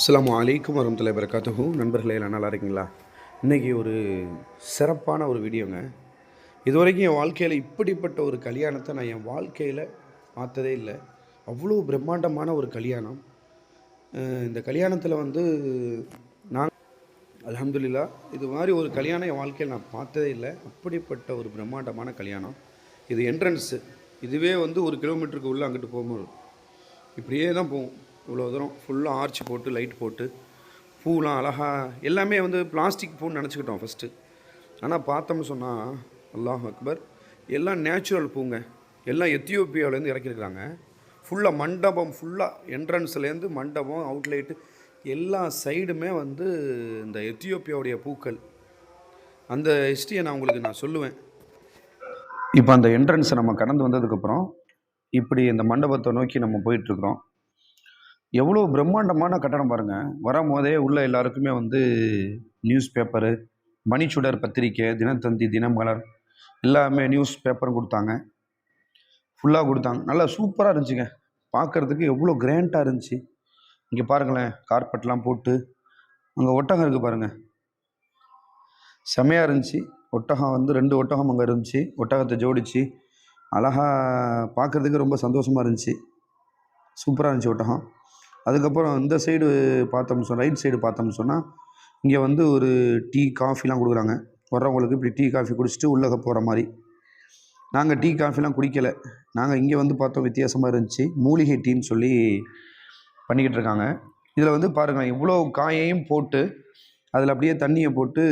அஸ்லாம் வலைக்கம் வரமத்துல வரகாத்துஹு நண்பர்களே எல்லாம் நல்லா இருக்கீங்களா? இன்றைக்கி ஒரு சிறப்பான ஒரு வீடியோங்க. இது வரைக்கும் என் வாழ்க்கையில் இப்படிப்பட்ட ஒரு கல்யாணத்தை நான் என் வாழ்க்கையில் பார்த்ததே இல்லை. அவ்வளோ பிரம்மாண்டமான ஒரு கல்யாணம். இந்த கல்யாணத்தில் வந்து நான் அலமதுல்லா இது மாதிரி ஒரு கல்யாணம் என் வாழ்க்கையில் நான் பார்த்ததே இல்லை. அப்படிப்பட்ட ஒரு பிரம்மாண்டமான கல்யாணம். இது என்ட்ரன்ஸு இதுவே வந்து ஒரு கிலோமீட்டருக்கு உள்ளே அங்கிட்டு போகும்போது. இப்படியே தான் போகும். இவ்வளோ தூரம் ஃபுல்லாக ஆர்ச் போட்டு லைட் போட்டு பூலாம் அழகாக எல்லாமே வந்து பிளாஸ்டிக் பூன்னு நினச்சிக்கிட்டோம் ஃபஸ்ட்டு ஆனால் பார்த்தோம்னு சொன்னால் அல்லாஹ் அக்பர் எல்லாம் நேச்சுரல் பூங்க. எல்லாம் எத்தியோப்பியாவிலேருந்து இறக்கியிருக்கிறாங்க. ஃபுல்லாக மண்டபம் ஃபுல்லாக என்ட்ரன்ஸ்லேருந்து மண்டபம் அவுட்லைட்டு எல்லா சைடுமே வந்து இந்த எத்தியோப்பியாவுடைய பூக்கள். அந்த ஹிஸ்ட்ரியை நான் உங்களுக்கு நான் சொல்லுவேன். இப்போ அந்த என்ட்ரன்ஸை நம்ம கடந்து வந்ததுக்கப்புறம் இப்படி இந்த மண்டபத்தை நோக்கி நம்ம போயிட்டுருக்குறோம். எவ்வளோ பிரம்மாண்டமான கட்டடம் பாருங்கள் வரும்போதே உள்ள எல்லாருக்குமே வந்து நியூஸ் பேப்பரு மணிச்சுடர் பத்திரிக்கை தினத்தந்தி தினமலர் எல்லாமே நியூஸ் பேப்பரும் கொடுத்தாங்க. ஃபுல்லாக கொடுத்தாங்க. நல்லா சூப்பராக இருந்துச்சுங்க. பார்க்குறதுக்கு எவ்வளோ கிராண்டாக இருந்துச்சு. இங்கே பாருங்களேன் கார்பெட்லாம் போட்டு அங்கே ஒட்டகம் இருக்குது பாருங்கள் செமையாக இருந்துச்சு. ஒட்டகம் வந்து ரெண்டு ஒட்டகம் அங்கே இருந்துச்சு. ஒட்டகத்தை ஜோடிச்சு அழகாக பார்க்குறதுக்கு ரொம்ப சந்தோஷமாக இருந்துச்சு. சூப்பராக இருந்துச்சு ஒட்டகம். அதுக்கப்புறம் இந்த சைடு பார்த்தோம்னு சொன்னால் ரைட் சைடு பார்த்தோம்னு சொன்னால் இங்கே வந்து ஒரு டீ காஃபிலாம் கொடுக்குறாங்க. வர்றவங்களுக்கு இப்படி டீ காஃபி குடிச்சிட்டு உள்ளே போகிற மாதிரி. நாங்கள் டீ காஃபிலாம் குடிக்கலை. நாங்கள் இங்கே வந்து பார்த்தோம் வித்தியாசமாக இருந்துச்சு. மூலிகை டீன்னு சொல்லி பண்ணிக்கிட்டு இருக்காங்க. இதில் வந்து பாருங்கள் இவ்வளோ காயையும் போட்டு அதில் அப்படியே தண்ணியை போட்டு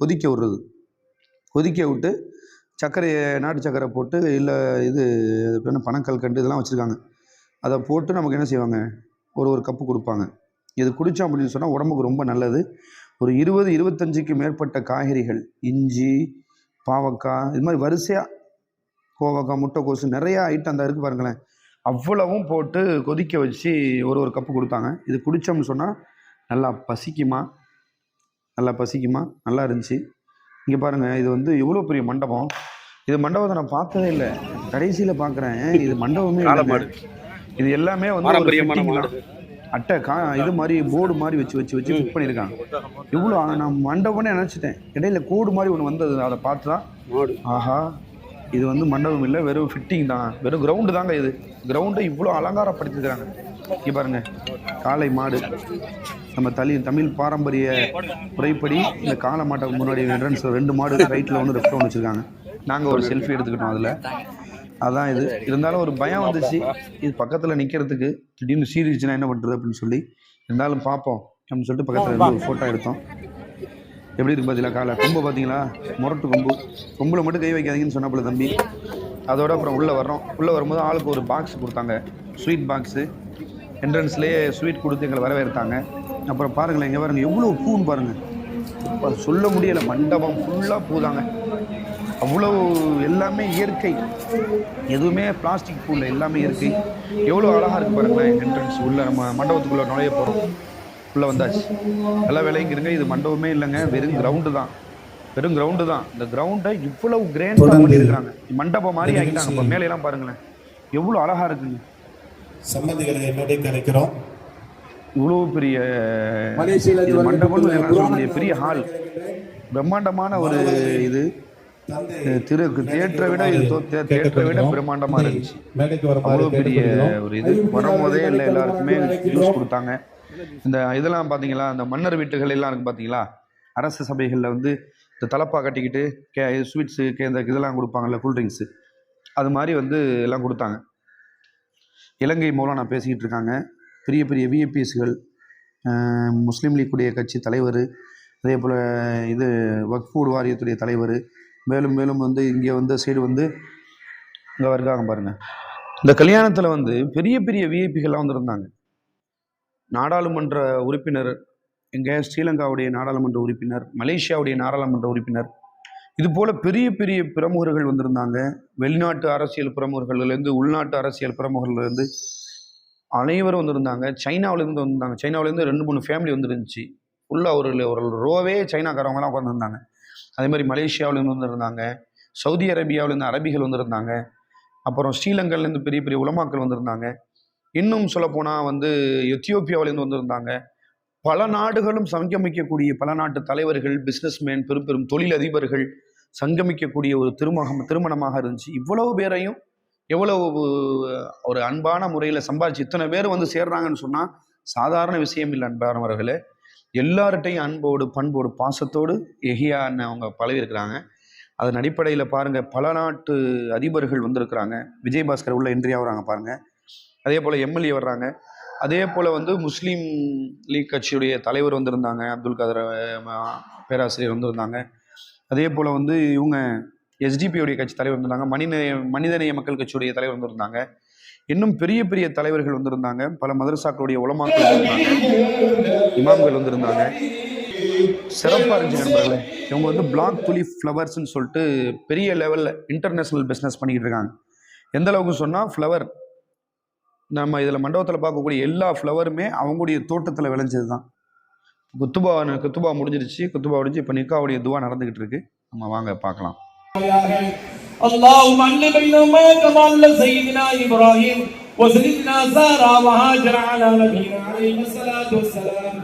கொதிக்க விடுறது. கொதிக்க விட்டு சர்க்கரையை நாட்டு சர்க்கரை போட்டு இல்லை இது பனக்கல் கண்டு இதெல்லாம் வச்சுருக்காங்க. அதை போட்டு நமக்கு என்ன செய்வாங்க? ஒரு ஒரு கப்பு கொடுப்பாங்க. இது குடித்தோம் அப்படின்னு சொன்னால் உடம்புக்கு ரொம்ப நல்லது. ஒரு இருபது இருபத்தஞ்சுக்கு மேற்பட்ட காய்கறிகள் இஞ்சி பாவக்காய் இது மாதிரி வரிசையாக கோவக்காய் முட்டைக்கோசு நிறையா ஐட்டம் அந்த இருக்குது பாருங்களேன். அவ்வளவும் போட்டு கொதிக்க வச்சு ஒரு ஒரு கப்பு கொடுத்தாங்க. இது குடித்தோம்னு சொன்னால் நல்லா பசிக்குமா? நல்லா பசிக்குமா? நல்லா இருந்துச்சு. இங்கே பாருங்கள் இது வந்து எவ்வளோ பெரிய மண்டபம். இது மண்டபத்தை நான் பார்த்ததே இல்லை. கடைசியில் பார்க்குறேன். இது மண்டபமே இல்லைங்க. இது எல்லாமே வந்து. அட்டை கா இது மாதிரி போர்டு மாதிரி வச்சு வச்சு வச்சு ஃபிட் பண்ணியிருக்காங்க. இவ்வளோ நான் மண்டபம்னே நினச்சிட்டேன். இடையில கோடு மாதிரி ஒன்று வந்தது. அதை பார்த்து தான் ஆஹா இது வந்து மண்டபம் இல்லை. வெறும் ஃபிட்டிங் தான். வெறும் கிரவுண்டு தாங்க இது. கிரவுண்டை இவ்வளோ அலங்காரப்படுத்திருக்கிறாங்க இங்கே பாருங்க. காளை மாடு. நம்ம தலி தமிழ் பாரம்பரிய முறைப்படி இந்த காளை மாட்டுக்கு முன்னாடி என்ட்ரன்ஸ் ரெண்டு மாடு ரைட்டில் ஒன்று லெஃப்ட்டில் ஒன்று வச்சுருக்காங்க. நாங்கள் ஒரு செல்ஃபி எடுத்துக்கிட்டோம் அதில். அதான் இது. இருந்தாலும் ஒரு பயம் வந்துச்சு. இது பக்கத்தில் நிற்கிறதுக்கு திடீர்னு சீரிச்சுன்னா என்ன பண்ணுறது அப்படின்னு சொல்லி இருந்தாலும் பார்ப்போம் அப்படின்னு சொல்லிட்டு பக்கத்தில் இருந்து ஒரு ஃபோட்டோ எடுத்தோம். எப்படி இருக்கு பார்த்தீங்களா காலை? கொம்பு பார்த்தீங்களா முரட்டு கொம்பு. கொம்பில் மட்டும் கை வைக்காதீங்கன்னு சொன்னாப்புல தம்பி. அதோட அப்புறம் உள்ளே வர்றோம். உள்ளே வரும்போது ஆளுக்கு ஒரு பாக்ஸ் கொடுத்தாங்க. ஸ்வீட் பாக்ஸு என்ட்ரன்ஸ்லேயே ஸ்வீட் கொடுத்து எங்களை வரவேற்றாங்க. அப்புறம் பாருங்களேன் இங்கே பாருங்க எவ்வளோ பூன்னு பாருங்கள் அப்ப சொல்ல முடியலை. மண்டபம் ஃபுல்லாக பூதாங்க. அவ்வளோ எல்லாமே இயற்கை. எதுவுமே பிளாஸ்டிக் பூ இல்லை எல்லாமே இயற்கை. எவ்வளோ அழகாக இருக்குது பாருங்களேன் என்ட்ரன்ஸ் உள்ளே நம்ம மண்டபத்துக்குள்ளே நுழைய போகிறோம் உள்ளே வந்தாச்சு. நல்லா விளைவிக்கிறங்க இது மண்டபமே இல்லைங்க வெறும் கிரவுண்டு தான். வெறும் கிரவுண்டு தான். இந்த கிரவுண்டை இவ்வளவு கிராண்டாக பண்ணியிருக்காங்க மண்டபம் மாதிரி ஆகிட்டாங்க. இப்போ நிகழ்ச்சி- மேலையெல்லாம் பாருங்களேன். எவ்வளோ அழகாக இருக்குங்க. சம்பந்திகளை என்னுடைய கரைக்கிறோம் இவ்வளோ பெரிய முடியாது. பெரிய ஹால் பிரம்மாண்டமான ஒரு இது. திரு தியேட்டரை விட இது தியேட்டரை விட பிரம்மாண்டமா இருந்துச்சு. அவ்வளோ பெரிய. ஒரு இது. வரும்போதே இல்லை எல்லாருக்குமே ஜூஸ் கொடுத்தாங்க. இந்த இதெல்லாம் பார்த்தீங்களா? இந்த மன்னர் வீட்டுகள் எல்லாம் இருக்கு பார்த்தீங்களா? அரசு சபைகளில் வந்து இந்த தலப்பா கட்டிக்கிட்டு கே ஸ்வீட்ஸு கே இந்த இதெல்லாம் கொடுப்பாங்கல்ல கூல்ட்ரிங்க்ஸு அது மாதிரி வந்து எல்லாம் கொடுத்தாங்க. இலங்கை மூலம் நான் பேசிக்கிட்டு இருக்காங்க. பெரிய பெரிய விஐபிஎஸ்கள் முஸ்லீம் லீக்குடைய கட்சி தலைவர் அதே போல் இது வக்ஃபூட் வாரியத்துடைய தலைவர் மேலும் மேலும் வந்து இங்கே வந்து சைடு வந்து இங்கே இருக்காங்க பாருங்கள் இந்த கல்யாணத்தில் வந்து பெரிய பெரிய விஐபிகள்லாம் வந்திருந்தாங்க. நாடாளுமன்ற உறுப்பினர் எங்கே ஸ்ரீலங்காவுடைய நாடாளுமன்ற உறுப்பினர் மலேசியாவுடைய நாடாளுமன்ற உறுப்பினர் இது போல் பெரிய பெரிய பிரமுகர்கள் வந்திருந்தாங்க. வெளிநாட்டு அரசியல் பிரமுகர்கள்லேருந்து உள்நாட்டு அரசியல் பிரமுகர்கள்லேருந்து அனைவரும் வந்திருந்தாங்க. சைனாவிலேருந்து வந்திருந்தாங்க. சைனாவிலேருந்து ரெண்டு மூணு ஃபேமிலி வந்துருந்துச்சு. ஃபுல்லாக ஒரு ஒரு ரோவே சைனாக்காரவங்கலாம் உட்காந்துருந்தாங்க அதே மாதிரி மலேசியாவிலேருந்து வந்திருந்தாங்க சவுதி அரேபியாவிலேருந்து அரபிகள் வந்திருந்தாங்க அப்புறம் ஸ்ரீலங்காலேருந்து பெரிய பெரிய உலமாக்கள் வந்திருந்தாங்க. இன்னும் சொல்லப்போனால் வந்து எத்தியோப்பியாவிலேருந்து வந்திருந்தாங்க. பல நாடுகளும் சங்கமிக்கக்கூடிய பல நாட்டு தலைவர்கள் பிஸ்னஸ்மேன் பெரும் பெரும் தொழிலதிபர்கள் சங்கமிக்கக்கூடிய ஒரு திருமணம் திருமணமாக இருந்துச்சு. இவ்வளவு பேரையும் எவ்வளவு ஒரு அன்பான முறையில் சம்பாதிச்சு இத்தனை பேர் வந்து சேர்றாங்கன்னு சொன்னால் சாதாரண விஷயம் இல்லை அன்பானவர்களே. எல்லார்ட்டையும் அன்போடு பண்போடு பாசத்தோடு எஹியான்னு அவங்க பழகிருக்கிறாங்க அதன் அடிப்படையில் பாருங்கள் பல நாட்டு அதிபர்கள் வந்திருக்கிறாங்க. விஜயபாஸ்கர் உள்ள என்ட்ரி வராங்க பாருங்கள் அதே போல் எம்எல்ஏ வர்றாங்க. அதே போல் வந்து முஸ்லீம் லீக் கட்சியுடைய தலைவர் வந்திருந்தாங்க. அப்துல் கதர் பேராசிரியர் வந்திருந்தாங்க. அதே போல் வந்து இவங்க எஸ்டிபியுடைய கட்சி தலைவர் வந்திருந்தாங்க. மனித மனிதநேய மக்கள் கட்சியுடைய தலைவர் வந்திருந்தாங்க. இன்னும் பெரிய பெரிய தலைவர்கள் வந்திருந்தாங்க. பல மதரசாக்களுடைய உலமாக்கள் வந்திருந்தாங்க. இமாம்கள் வந்திருந்தாங்க. சிறப்பாக இருந்துச்சு நண்பர்களே. இவங்க வந்து பிளாக் துலி ஃப்ளவர்ஸ்னு சொல்லிட்டு பெரிய லெவலில் இன்டர்நேஷ்னல் பிஸ்னஸ் பண்ணிக்கிட்டு இருக்காங்க. எந்த அளவுக்கு சொன்னால் ஃப்ளவர் நம்ம இதில் மண்டபத்தில் பார்க்கக்கூடிய எல்லா ஃப்ளவருமே அவங்களுடைய தோட்டத்தில் விளைஞ்சது தான் குத்துபா குத்துபா முடிஞ்சிருச்சு. குத்துபா முடிஞ்சு இப்போ நிக்காவுடைய துவா நடந்துக்கிட்டு இருக்கு. நம்ம வாங்க பார்க்கலாம். اللهم علم بين ما تضل سيدنا إبراهيم وسيدنا سارة وهاجر على نبينا عليه الصلاة والسلام.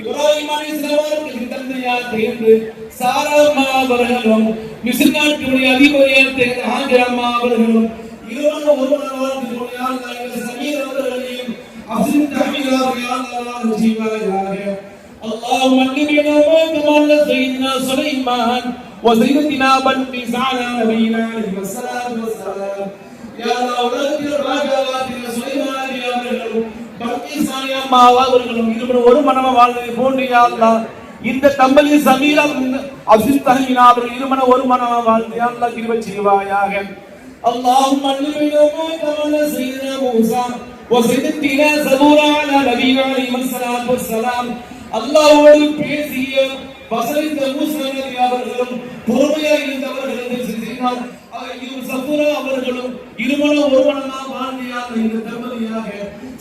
إبراهيم عليه السلام في الدنيا تهند سارة ما برهنهم يسنى الدنيا دي بريان تهند هاجر ما برهنهم يرون وغرون الله في الدنيا الله سمير الرحيم أحسن تحميل يا الله رجيب يا الله اللهم علم بين ما تضل سيدنا سليمان ஜீவாயாக اللهم علمنا ما كما سيدنا سليمان وسيدنا بلقيس على نبينا عليه الصلاه والسلام يا الله உலகத்தில் ராஜாவாகிய சுலைமான் அவர்களும் பல்கீஸ் அம்மா அவர்களும் இருவரும் ஒரு மனமா வாழ்ந்ததை போன்று யா அல்லாஹ் இந்த தம்பதி சமீரா அசில் தஹீனா அவர்கள் இருமன ஒரு மனமா வாழ்ந்து யா அல்லாஹ் கிருபை செய்வாயாக اللهم علمنا ما كما سيدنا موسى وسيدنا زبورا على نبينا عليه الصلاه والسلام அல்லாஹ்வோடு பேசிய வசனித்த மூசா நபி அவர்களும் பொறுமையாக இருந்தவர்களும் சிந்தினார் சபுரா அவர்களும் இருமணம் ஒருமணமாக வாழ்ந்தியாக இந்த தம்பதியாக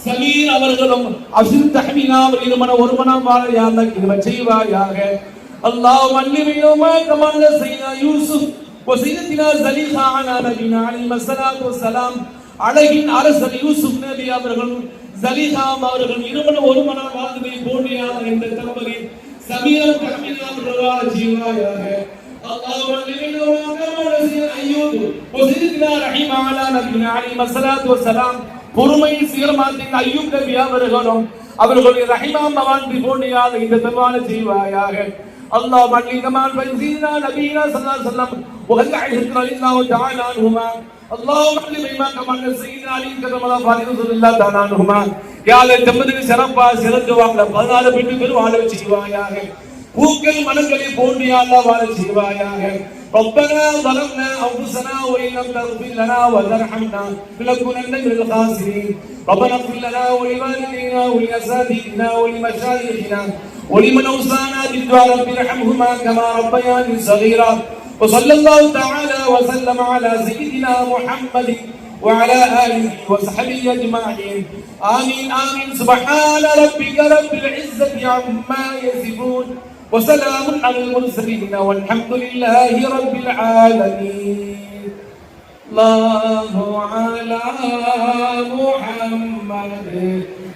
சமீர் அவர்களும் அசில் தஹமீனா அவர் இருமணம் ஒருமணம் வாழையாக கிருபை செய்வாயாக அல்லாஹ் வல்லிமையுமா கமாண்ட செய்தா யூசுப் وسيدنا زليخا على نبينا عليه الصلاة والسلام அழகின் அரசர் யூசுப் நபி அவர்களும் ஜலீஹாம் அவர்கள் இருமணம் ஒரு மனம் வாழ்ந்ததை போன்றியான இந்த தம்பதி சமீரம் கமிதா ஜீவாயாக الله ولمن وكما نسي أيوب وسيدنا رحيم على نبينا عليه الصلاة والسلام பொறுமை சீரமாத்தின் ஐயூப் நபி அவர்களும் அவர்களுடைய ரஹிமாம் வாழ்ந்து போன்றியான இந்த தருவான செய்வாயாக الله مجلي كمان بنزينا نبينا صلى الله عليه وسلم وهل عهد رضي الله تعالى عنهما اللهم علم بما كمان سيدنا علي كرم الله فاضل رسول الله تعالى عنهما يا الله தம்பதியின் சிறப்பா சிறந்து வாழ பதினாறு பெண்ணு பேர் வாழ செய்வாயாக பூக்கள் மனங்களை போன்று யா அல்லாஹ் வாழ செய்வாயாக ربنا ظلمنا انفسنا وان لم تغفر لنا وترحمنا لنكونن من الخاسرين ربنا اغفر لنا ولوالدينا ولاساتذتنا ولمشايخنا ولمن اوصانا بالدعاء رب ارحمهما كما ربياني صغيرا وصلى الله تعالى وسلم على سيدنا محمد وعلى آله وصحبه أجمعين. آمين آمين. سبحان ربك رب العزة عما يصفون. وسلام على المرسلين والحمد لله رب العالمين. الله على محمد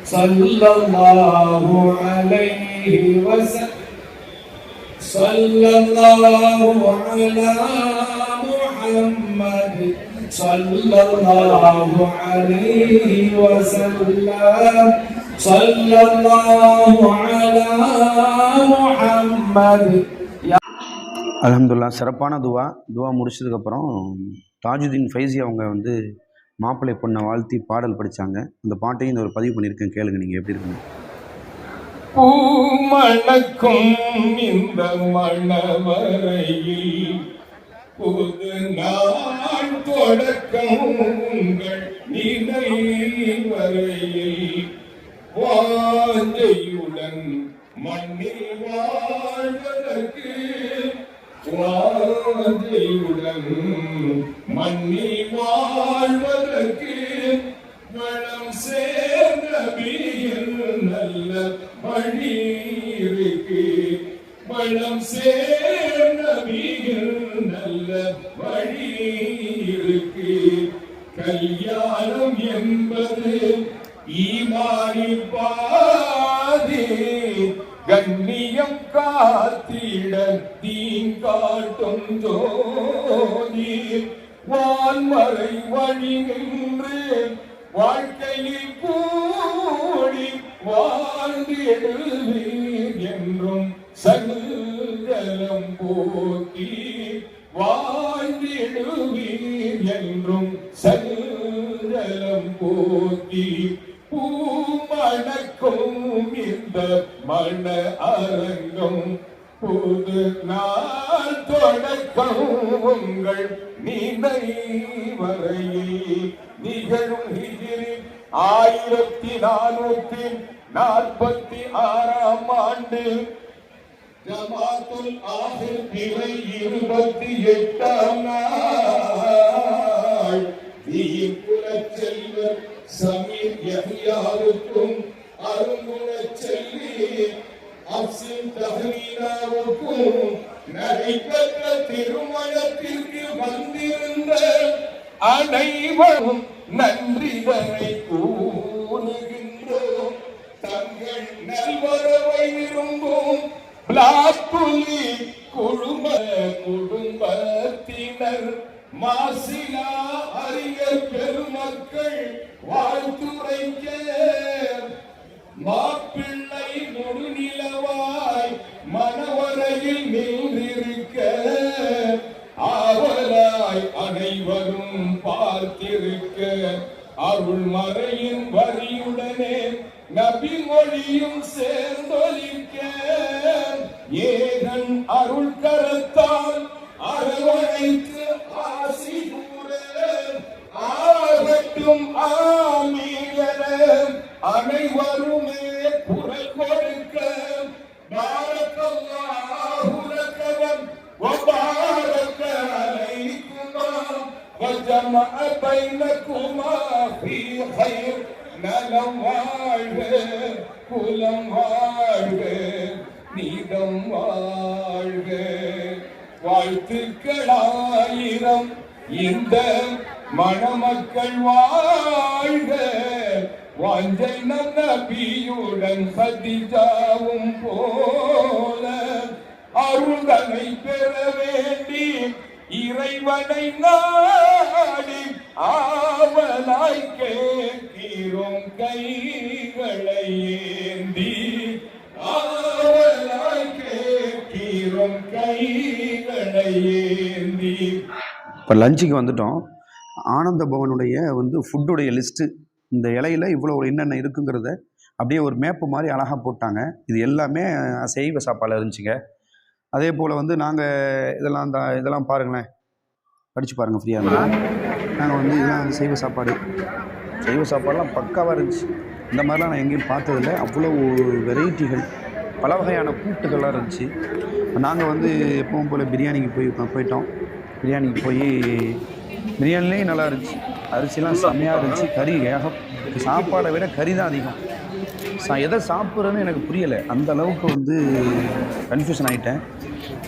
صلى الله عليه وسلم. صلى الله على محمد صلى الله عليه وسلم صلى الله على محمد அல்ஹம்துலில்லாஹ் சிறப்பான துவா துவா முடிச்சதுக்கப்புறம் தாஜுதீன் ஃபைசி அவங்க வந்து மாப்பிள்ளை பொண்ணை வாழ்த்தி பாடல் படித்தாங்க அந்த பாட்டையும் இந்த ஒரு பதிவு பண்ணியிருக்கேன் கேளுங்க நீங்கள் எப்படி இருக்குன்னு பூமணக்கும் இந்த மணவரையில் புது நான் தொடக்கம் உங்கள் நினைவரையில் வாஞ்சையுடன் மண்ணில் வாழ்வதற்கு வாஞ்சையுடன் மண்ணில் வாழ்வதற்கு வளம் சேர்ந்த வீரன் நல்ல வழி வளம் சேர்ந்த நல்ல வழி கல்யாணம் என்பது ஈமானி பாதே கண்ணியம் காத்திட தீங்காட்டும் ஜோதி வான்மறை வழி நின்று வாழ்க்கையில் கூடி வாழ்ந்திடுவீர் என்றும் சங்கலம் போக்கி வாழ்ந்திடுவீர் என்றும் சங்கலம் போக்கி பூமணக்கும் இந்த மன அரங்கம் புது நாள் தொடக்கம் உங்கள் நினைவரையில் நிகழும் ஹிஜிரி ஆயிரத்தி நானூத்தி நாற்பத்தி ஆறாம் ஆண்டு ஜமாத்துல் ஆசிர் பிறை இருபத்தி எட்டாம் நாள். வீர் குலச் செல்வர் சமீர் யஹ்யாவுக்கும் அருங்குணச் செல்வி அப்சின் தஹ்மீனாவுக்கும் நடைபெற்ற திருமணத்திற்கு வந்திருந்த அனைவரும் நன்றிதனை கூறுகின்றோம். தங்கள் நல்வரவை விரும்பும் புலி குழும குடும்பத்தினர் மாசிலா அறிஞர் பெருமக்கள் வாழ்த்துரைக்க وجمع بينكما في خير நலம் வாழ்க குலம் வாழ்க நீதம் வாழ்க வாழ்த்துக்களாயிரம் இந்த மணமக்கள் வாழ்க வாஞ்சை நபியுடன் சதிஜாவும் போல அருள்தனை பெற வேண்டி இறைவனை நாடி ஆவலாய் கேட்கிறோம் கைகளை ஏந்தி. ஆவலாய் கேட்கிறோம் கைகளை ஏந்தி. இப்போ லஞ்சுக்கு வந்துட்டோம். ஆனந்த பவனுடைய வந்து ஃபுட்டுடைய லிஸ்ட்டு இந்த இலையில இவ்வளோ ஒரு என்னென்ன இருக்குங்கிறத அப்படியே ஒரு மேப்பு மாதிரி அழகாக போட்டாங்க. இது எல்லாமே சைவ சாப்பாடு இருந்துச்சுங்க. அதே போல் வந்து நாங்கள் இதெல்லாம் இந்த இதெல்லாம் பாருங்களேன். படித்து பாருங்கள் ஃப்ரீயாக நாங்கள் வந்து இதெல்லாம் சைவ சாப்பாடு. சைவ சாப்பாடெலாம் பக்காவாக இருந்துச்சு. இந்த மாதிரிலாம் நான் எங்கேயும் பார்த்ததில்ல. அவ்வளோ வெரைட்டிகள் பல வகையான கூட்டுகள்லாம் இருந்துச்சு. நாங்கள் வந்து எப்பவும் போல் பிரியாணிக்கு போய் போயிட்டோம். பிரியாணிக்கு போய் பிரியாணிலேயும் நல்லா இருந்துச்சு. அரிசிலாம் செம்மையாக இருந்துச்சு. கறி ஏக சாப்பாடை விட கறி தான் அதிகம். எதை சாப்பிட்றேன்னு எனக்கு புரியலை. அந்த அளவுக்கு வந்து கன்ஃபியூஷன் ஆகிட்டேன்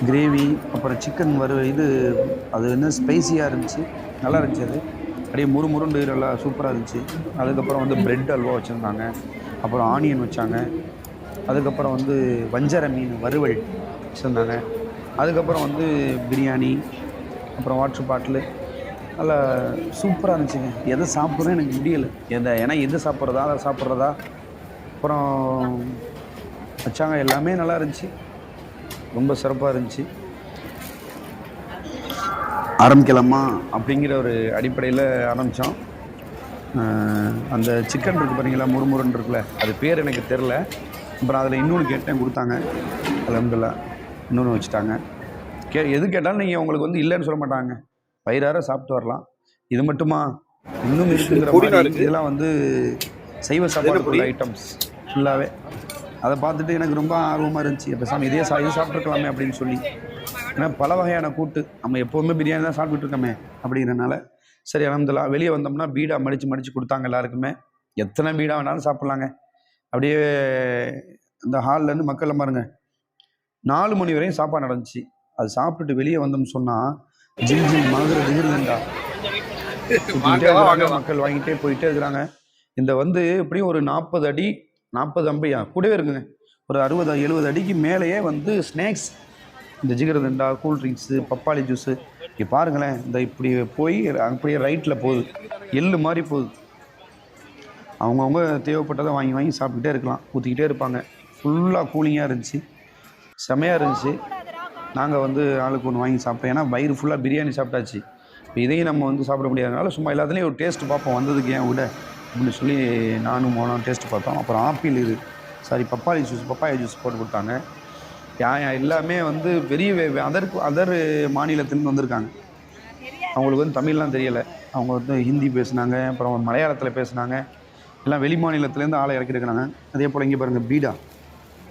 கிரேவி அப்புறம் சிக்கன் வறு இது அது என்ன ஸ்பைசியாக இருந்துச்சு. நல்லா இருந்துச்சு அது. அப்படியே முறு முருண்டு நல்லா சூப்பராக இருந்துச்சு. அதுக்கப்புறம் வந்து பிரெட் அல்வா வச்சுருந்தாங்க. அப்புறம் ஆனியன் வச்சாங்க. அதுக்கப்புறம் வந்து வஞ்சர மீன் வறுவல் வச்சுருந்தாங்க. அதுக்கப்புறம் வந்து பிரியாணி அப்புறம் வாட்ரு பாட்டிலு நல்லா சூப்பராக இருந்துச்சுங்க. எதை சாப்பிட்றேன்னு எனக்கு முடியலை. எதை ஏன்னா எது சாப்பிட்றதா அதை சாப்பிட்றதா? அப்புறம் வச்சாங்க எல்லாமே நல்லா இருந்துச்சு. ரொம்ப சிறப்பாக இருந்துச்சு. ஆரம்பிக்கலாமா அப்படிங்கிற ஒரு அடிப்படையில் ஆரம்பித்தோம் அந்த சிக்கன் இருக்குது பாத்தீங்களா முறுமுறுன்னு இருக்குல்ல அது பேர் எனக்கு தெரில அப்புறம் அதில் இன்னொன்று கேட்டேன் கொடுத்தாங்க. அலமதுல்லா இன்னொன்று வச்சுட்டாங்க. கே எது கேட்டாலும் நீங்கள் உங்களுக்கு வந்து இல்லைன்னு சொல்ல மாட்டாங்க. வயிறார சாப்பிட்டு வரலாம். இது மட்டுமா? இன்னும் இருக்குங்கிற இதெல்லாம் வந்து சைவ சாப்பாடு ஐட்டம்ஸ் ஃபுல்லாகவே அதை பார்த்துட்டு எனக்கு ரொம்ப ஆர்வமாக இருந்துச்சு. பேசாமல் இதே சா இது சாப்பிட்ருக்கலாமே அப்படின்னு சொல்லி. ஏன்னா பல வகையான கூட்டு. நம்ம எப்போவுமே பிரியாணி தான் சாப்பிட்டுட்டு இருக்கோமே அப்படிங்கிறனால. சரி அலமதுல்லா வெளியே வந்தோம்னா பீடா மடித்து மடித்து கொடுத்தாங்க எல்லாருக்குமே. எத்தனை பீடா வேணாலும் சாப்பிட்லாங்க. அப்படியே இந்த ஹால்லேருந்து மக்கள் பாருங்க. நாலு மணி வரையும் சாப்பாடு நடந்துச்சு. அது சாப்பிட்டுட்டு வெளியே வந்தோம்னு சொன்னால் ஜில் ஜில் மதுரை திகிர்லண்டா மக்கள் வாங்கிட்டே போயிட்டே இருக்கிறாங்க. இந்த வந்து எப்படியும் ஒரு நாற்பது அடி நாற்பது அம்பையா கூடவே இருக்குங்க. ஒரு அறுபது எழுபது அடிக்கு மேலேயே வந்து ஸ்நாக்ஸ் இந்த ஜிகர்தண்டா கூல் ட்ரிங்க்ஸு பப்பாளி ஜூஸு இங்கே பாருங்களேன் இந்த இப்படி போய் அப்படியே ரைட்டில் போகுது. எள்ளு மாதிரி போகுது. அவங்கவுங்க தேவைப்பட்டதை வாங்கி வாங்கி சாப்பிட்டுட்டே இருக்கலாம். ஊற்றிக்கிட்டே இருப்பாங்க. ஃபுல்லாக கூலிங்காக இருந்துச்சு. செமையாக இருந்துச்சு. நாங்கள் வந்து ஆளுக்கு ஒன்று வாங்கி சாப்பிட்டோம். ஏன்னா வயிறு ஃபுல்லாக பிரியாணி சாப்பிட்டாச்சு. இப்போ இதையும் நம்ம வந்து சாப்பிட முடியாதனால சும்மா எல்லாத்துலேயும் ஒரு டேஸ்ட் பார்ப்போம். வந்ததுக்கு ஏன் விட அப்படின்னு சொல்லி நானும் மோனும் டேஸ்ட் பார்த்தோம். அப்புறம் ஆப்பிள் இது. சாரி பப்பாளி ஜூஸ் பப்பாயா ஜூஸ் போட்டு கொடுத்தாங்க. எல்லாமே வந்து பெரிய அதர் அதர் மாநிலத்துலேருந்து வந்திருக்காங்க. அவங்களுக்கு வந்து தமிழ்லாம் தெரியலை. அவங்க வந்து ஹிந்தி பேசுனாங்க அப்புறம் மலையாளத்தில் பேசுனாங்க. எல்லாம் வெளி மாநிலத்துலேருந்து ஆளை இறக்கிருக்கிறாங்க அதே போல் இங்கே பாருங்கள் பீடா.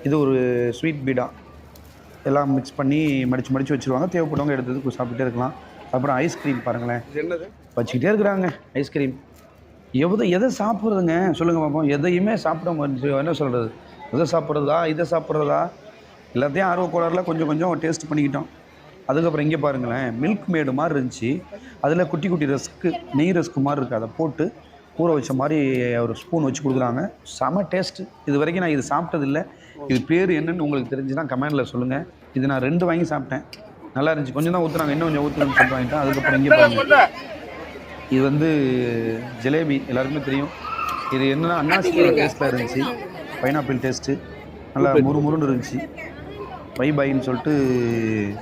இது ஒரு ஸ்வீட் பீடா. எல்லாம் மிக்ஸ் பண்ணி மடித்து மடித்து வச்சுருவாங்க. தேவைப்பட்டவங்க எடுத்தது சாப்பிட்டுட்டே இருக்கலாம். அப்புறம் ஐஸ்கிரீம் பாருங்களேன். வச்சுக்கிட்டே இருக்கிறாங்க. ஐஸ்கிரீம் எவ்வளோ எதை சாப்பிட்றதுங்க? சொல்லுங்கள் பாப்போம். எதையுமே சாப்பிட மாட்டேன் என்ன சொல்கிறது எதை சாப்பிட்றதா? இதை சாப்பிட்றதா? எல்லாத்தையும் ஆர்வ கொஞ்சம் கொஞ்சம் டேஸ்ட் பண்ணிக்கிட்டோம். அதுக்கப்புறம் இங்கே பாருங்களேன். மில்க் மேடு மாதிரி இருந்துச்சு. அதில் குட்டி குட்டி ரஸ்க்கு நெய் ரஸ்க்கு மாதிரி இருக்குது அதை போட்டு ஊற வச்ச மாதிரி ஒரு ஸ்பூன் வச்சு கொடுக்குறாங்க. செம டேஸ்ட்டு இது வரைக்கும் நான் இது சாப்பிட்டதில்லை இது பேர் என்னன்னு உங்களுக்கு தெரிஞ்சுன்னா கமெண்டில் சொல்லுங்கள் இது நான் ரெண்டு வாங்கி சாப்பிட்டேன். நல்லா இருந்துச்சு. கொஞ்சம் தான் ஊற்றுறாங்க இன்னும் கொஞ்சம் ஊற்றுறேன்னு சொல்லிட்டு வாங்கிட்டேன். அதுக்கப்புறம் இங்கே பாருங்கள் இது வந்து ஜிலேபி எல்லாருக்குமே தெரியும். இது என்னன்னா அன்னாசியோட டேஸ்ட்டில் இருந்துச்சு. பைனாப்பிள் டேஸ்ட்டு நல்லா முறு முருன்னு இருந்துச்சு. வை பாயின்னு சொல்லிட்டு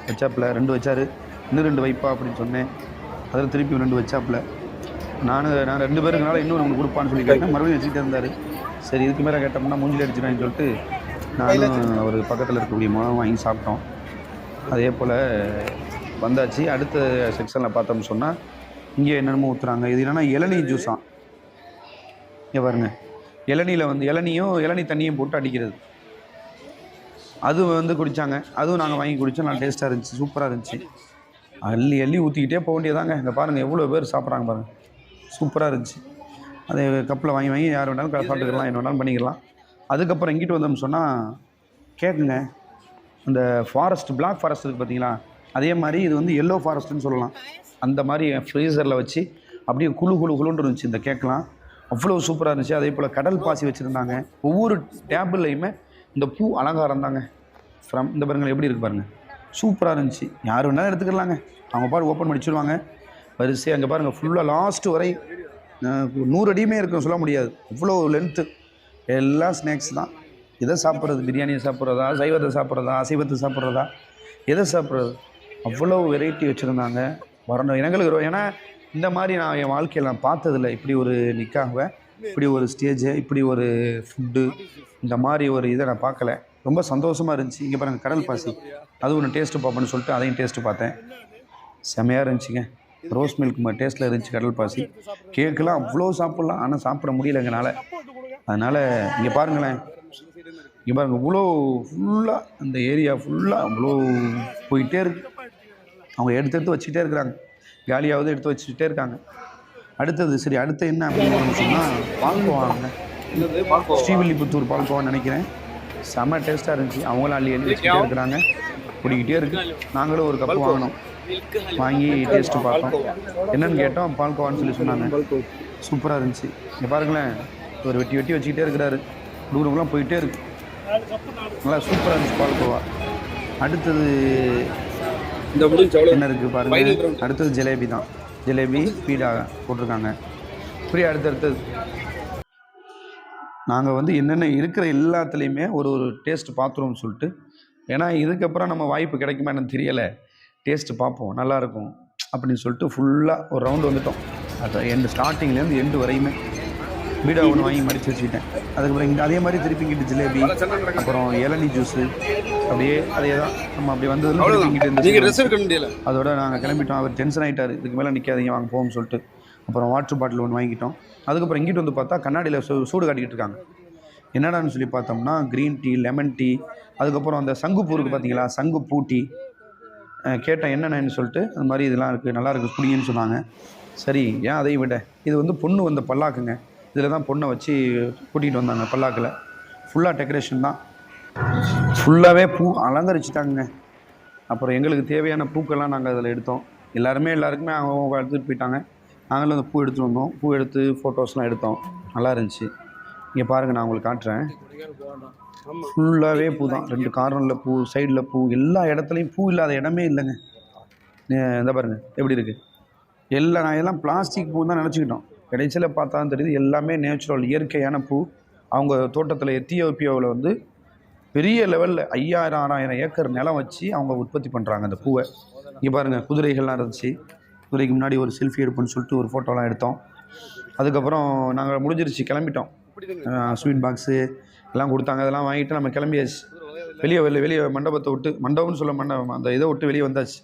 வச்சாப்புல. ரெண்டு வச்சாரு. இன்னும் ரெண்டு வைப்பா அப்படின்னு சொன்னேன். அதில் திருப்பி ரெண்டு வச்சாப்புல. நான் நான் ரெண்டு பேருக்குனால இன்னும் ஒன்று கொடுப்பான்னு சொல்லி கேட்டேன். மறுபடியும் வச்சுக்கிட்டே இருந்தார். சரி இதுக்கு மேலே கேட்டோம்னா மூஞ்சில் அடிச்சிடுவேன்னு சொல்லிட்டு நானும் ஒரு பக்கத்தில் இருக்கக்கூடிய முகம் வாங்கி சாப்பிட்டோம். அதே போல் வந்தாச்சு. அடுத்த செக்ஷனில் பார்த்தோம்னு சொன்னால் இங்கே என்னென்னமோ ஊற்றுறாங்க இது என்னென்னா இளநீ ஜூஸாம் இங்கே பாருங்க. இளநியில் வந்து இளநியும் இளநீ தண்ணியும் போட்டு அடிக்கிறது. அது வந்து குடித்தாங்க அதுவும் நாங்கள் வாங்கி குடித்தோம் நல்லா டேஸ்ட்டாக இருந்துச்சு. சூப்பராக இருந்துச்சு. அள்ளி அள்ளி ஊற்றிக்கிட்டே போக வேண்டியதாங்க இங்கே பாருங்கள் எவ்வளோ பேர் சாப்பிட்றாங்க பாருங்கள் சூப்பராக இருந்துச்சு. அதே கப்பில் வாங்கி வாங்கி யார் வேணாலும் சாப்பிட்டுக்கலாம். என்ன வேணாலும் பண்ணிக்கலாம். அதுக்கப்புறம் இங்கிட்டு வந்தோம்னு சொன்னால் கேட்குங்க இந்த ஃபாரஸ்ட் பிளாக் ஃபாரஸ்ட் இருக்குது பார்த்தீங்களா அதே மாதிரி இது வந்து எல்லோ ஃபாரஸ்ட்னு சொல்லலாம். அந்த மாதிரி என் ஃப்ரீசரில் வச்சு அப்படியே குழு குழு குழுன்னு இருந்துச்சு இந்த கேட்கலாம் அவ்வளோ சூப்பராக இருந்துச்சு. அதே போல் கடல் பாசி வச்சுருந்தாங்க. ஒவ்வொரு டேபிள்லையுமே இந்த பூ அலங்காரம் தாங்க. ஃப்ரம் இந்த பாருங்கள் எப்படி இருக்கு பாருங்கள் சூப்பராக இருந்துச்சு. யார் வேணாலும் எடுத்துக்கலாங்க. அவங்க பாரு ஓப்பன் பண்ணிச்சுருவாங்க வரிசை அங்கே பாருங்கள் ஃபுல்லாக லாஸ்ட்டு வரை நூறு அடியுமே இருக்கும் சொல்ல முடியாது. இவ்வளோ லென்த்து எல்லாம் ஸ்நாக்ஸ் தான். எதை சாப்பிட்றது? பிரியாணியை சாப்பிட்றதா? சைவத்தை சாப்பிட்றதா? அசைவத்தை சாப்பிட்றதா? எதை சாப்பிட்றது? அவ்வளோ வெரைட்டி வச்சுருந்தாங்க. வரணும் எங்களுக்கு ஏன்னா இந்த மாதிரி நான் என் வாழ்க்கையில் நான் பார்த்ததில்ல. இப்படி ஒரு நிக்காக இப்படி ஒரு ஸ்டேஜு இப்படி ஒரு ஃபுட்டு இந்த மாதிரி ஒரு இதை நான் பார்க்கல. ரொம்ப சந்தோஷமாக இருந்துச்சு. இங்கே பாருங்கள் கடல் பாசி. அது ஒன்று டேஸ்ட்டு பார்ப்போன்னு சொல்லிட்டு அதையும் டேஸ்ட்டு பார்த்தேன். செமையாக இருந்துச்சுங்க. ரோஸ் மில்க் டேஸ்ட்டில் இருந்துச்சு கடல் பாசி. கேக்கெலாம் அவ்வளோ சாப்பிட்லாம். ஆனால் சாப்பிட முடியல எங்களால் அதனால் இங்கே பாருங்களேன். இங்கே பாருங்கள் இவ்வளோ ஃபுல்லாக அந்த ஏரியா ஃபுல்லாக அவ்வளோ போயிட்டே இருக்குது அவங்க எடுத்து எடுத்து வச்சுக்கிட்டே இருக்கிறாங்க. காலியாவது எடுத்து வச்சுக்கிட்டே இருக்காங்க. அடுத்தது சரி அடுத்து என்ன அப்படின்னு சொன்னால் பால்கோவாங்க. ஸ்ரீவில்லிபுத்தூர் பால்கோவான்னு நினைக்கிறேன். செம்ம டேஸ்ட்டாக இருந்துச்சு. அவங்களும் அள்ளி அள்ளி வச்சுக்கிட்டே இருக்கிறாங்க. குடிக்கிட்டே இருக்கு. நாங்களும் ஒரு கப்பு வாங்கினோம். வாங்கி டேஸ்ட்டு பார்த்தோம். என்னன்னு கேட்டோம். பால்கோவான்னு சொல்லி சொன்னாங்க. சூப்பராக இருந்துச்சு. இங்கே பாருங்களேன். ஒரு வெட்டி வெட்டி வச்சுக்கிட்டே இருக்கிறாரு. தூரம்லாம் போயிட்டே இருக்கு. நல்லா சூப்பராக இருந்துச்சு பால்கோவா. அடுத்தது என்ன இருக்குது பாருங்க. அடுத்தது ஜிலேபி தான். ஜிலேபி பீடா போட்டிருக்காங்க. இப்படி அடுத்தடுத்தது நாங்கள் வந்து என்னென்ன இருக்கிற எல்லாத்துலேயுமே ஒரு ஒரு டேஸ்ட் பார்த்துருவோம்னு சொல்லிட்டு. ஏன்னா இதுக்கப்புறம் நம்ம வாய்ப்பு கிடைக்குமா என்னன்னு தெரியலை. டேஸ்ட்டு பார்ப்போம் நல்லாயிருக்கும் அப்படின்னு சொல்லிட்டு ஃபுல்லாக ஒரு ரவுண்டு வந்துட்டோம். அது எண்டு ஸ்டார்டிங்லேருந்து எண்டு வரையுமே. பீடா ஒன்று வாங்கி மடித்து வச்சுக்கிட்டேன். அதுக்கப்புறம் இங்கே அதே மாதிரி திருப்பி இங்கிட்டு ஜிலேபி அப்புறம் இளநீ ஜூஸு அப்படியே அதே தான். நம்ம அப்படி வந்ததுல முடியல அதோட நாங்கள் கிளம்பிட்டோம். அவர் டென்ஷன் ஆகிட்டார் இதுக்கு மேலே நிற்காதீங்க வாங்க போவோம்னு சொல்லிட்டு. அப்புறம் வாட்டர் பாட்டில் ஒன்று வாங்கிட்டோம் அதுக்கப்புறம் இங்கிட்டு வந்து பார்த்தா கண்ணாடியில் சூடு காட்டிக்கிட்டு இருக்காங்க என்னடான்னு சொல்லி பார்த்தோம்னா க்ரீன் டீ லெமன் டீ அதுக்கப்புறம் அந்த சங்குப்பூ இருக்குது பார்த்தீங்களா? சங்குப்பூ டீ அஹ் கேட்டேன் என்னென்னு சொல்லிட்டு. அது மாதிரி இதெல்லாம் இருக்குது நல்லா இருக்குது குடிங்கன்னு சொன்னாங்க. சரி ஏன் அதையும் விட? இது வந்து பொண்ணு வந்த பல்லாக்குங்க. இதில் தான் பொண்ணை வச்சு கூட்டிகிட்டு வந்தாங்க பல்லாக்கில். ஃபுல்லாக டெக்கரேஷன் தான். ஃபுல்லாகவே பூ அலங்கரிச்சிட்டாங்க. அப்புறம் எங்களுக்கு தேவையான பூக்கெல்லாம் நாங்கள் அதில் எடுத்தோம். எல்லாருமே எல்லாருக்குமே அவங்க அவங்க எடுத்துகிட்டு போயிட்டாங்க. நாங்களும் அந்த பூ எடுத்துகிட்டு வந்தோம். பூ எடுத்து ஃபோட்டோஸ்லாம் எடுத்தோம். நல்லா இருந்துச்சு. இங்கே பாருங்கள் நான் உங்களுக்கு காட்டுறேன். ஃபுல்லாகவே பூ தான். ரெண்டு கார்னரில் பூ சைடில் பூ எல்லா இடத்துலையும் பூ இல்லாத இடமே இல்லைங்க. இந்த பாருங்கள் எப்படி இருக்குது எல்லா நான் எல்லாம் பிளாஸ்டிக் பூ தான் நினச்சிக்கிட்டோம். கடைசியில் பார்த்தா தான் தெரியுது எல்லாமே நேச்சுரல் இயற்கையான பூ. அவங்க தோட்டத்தில் எத்தியோப்பியாவில் வந்து பெரிய லெவலில் ஐயாயிரம் ஆறாயிரம் ஏக்கர் நிலம் வச்சு அவங்க உற்பத்தி பண்ணுறாங்க அந்த பூவை. இங்கே பாருங்கள் குதிரைகள்லாம் இருந்துச்சு. குதிரைக்கு முன்னாடி ஒரு செல்ஃபி எடுப்புன்னு சொல்லிட்டு ஒரு ஃபோட்டோலாம் எடுத்தோம். அதுக்கப்புறம் நாங்கள் முடிஞ்சிருச்சு கிளம்பிட்டோம். ஸ்வீட் பாக்ஸு எல்லாம் கொடுத்தாங்க. அதெல்லாம் வாங்கிட்டு நம்ம கிளம்பியாச்சு. வெளியே வெளியே வெளியே மண்டபத்தை விட்டு மண்டபம்னு சொல்ல மண்டபம் அந்த இதை விட்டு வெளியே வந்தாச்சு.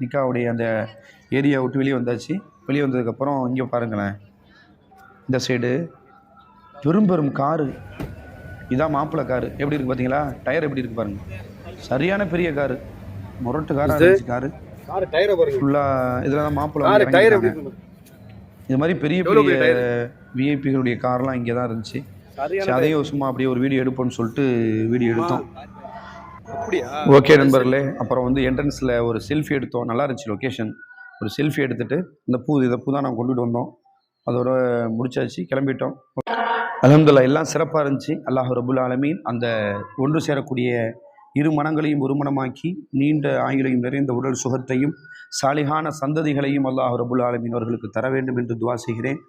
நிக்காவுடைய அந்த ஏரியா விட்டு வெளியே வந்தாச்சு. வெளியே வந்ததுக்கப்புறம் இங்கே பாருங்களேன். இந்த சைடு பெரும் பெரும் காரு. இதான் மாப்பிள்ளை காரு. எப்படி இருக்கு பார்த்தீங்களா டயர் எப்படி இருக்கு பாருங்க. சரியான பெரிய காரு. முரட்டு காரா இருந்துச்சு காரு. ஃபுல்லாக இதில் தான் மாப்பிள்ளை. இது மாதிரி பெரிய பெரிய விஐபிகளுடைய கார்லாம் இங்கே தான் இருந்துச்சு. சரி, அதையும் சும்மா அப்படியே ஒரு வீடியோ எடுப்போம்னு சொல்லிட்டு வீடியோ எடுத்தோம். ஓகே நண்பர்களே. அப்புறம் வந்து என்ட்ரன்ஸில் ஒரு செல்ஃபி எடுத்தோம். நல்லா இருந்துச்சு லொக்கேஷன் ஒரு செல்ஃபி எடுத்துட்டு இந்த பூ இதை பூ தான் நான் கொண்டுட்டு வந்தோம். அதோட முடிச்சாச்சு கிளம்பிட்டோம். அலமதுல்லா எல்லாம் சிறப்பாக இருந்துச்சு. அல்லாஹ் ரபுல் ஆலமீன் அந்த ஒன்று சேரக்கூடிய இரு மனங்களையும் ஒரு மனமாக்கி நீண்ட ஆயுளையும் நிறைந்த உடல் சுகத்தையும் சாலிகான சந்ததிகளையும் அல்லாஹ் ரபுல் ஆலமீன் அவர்களுக்கு தர வேண்டும் என்று துவா செய்கிறேன்.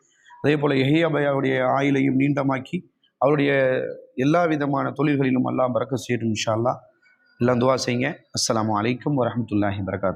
அதே போல் எஹியாபையாவுடைய ஆயுளையும் நீண்டமாக்கி அவருடைய எல்லா விதமான தொழில்களிலும் அல்லாஹ் பறக்க செய்யட்டும் இன்ஷா அல்லா எல்லாம் துவா செய்யுங்க. அஸ்லாம் வலைக்கம் வரமத்துல்லாஹி வரகாத்து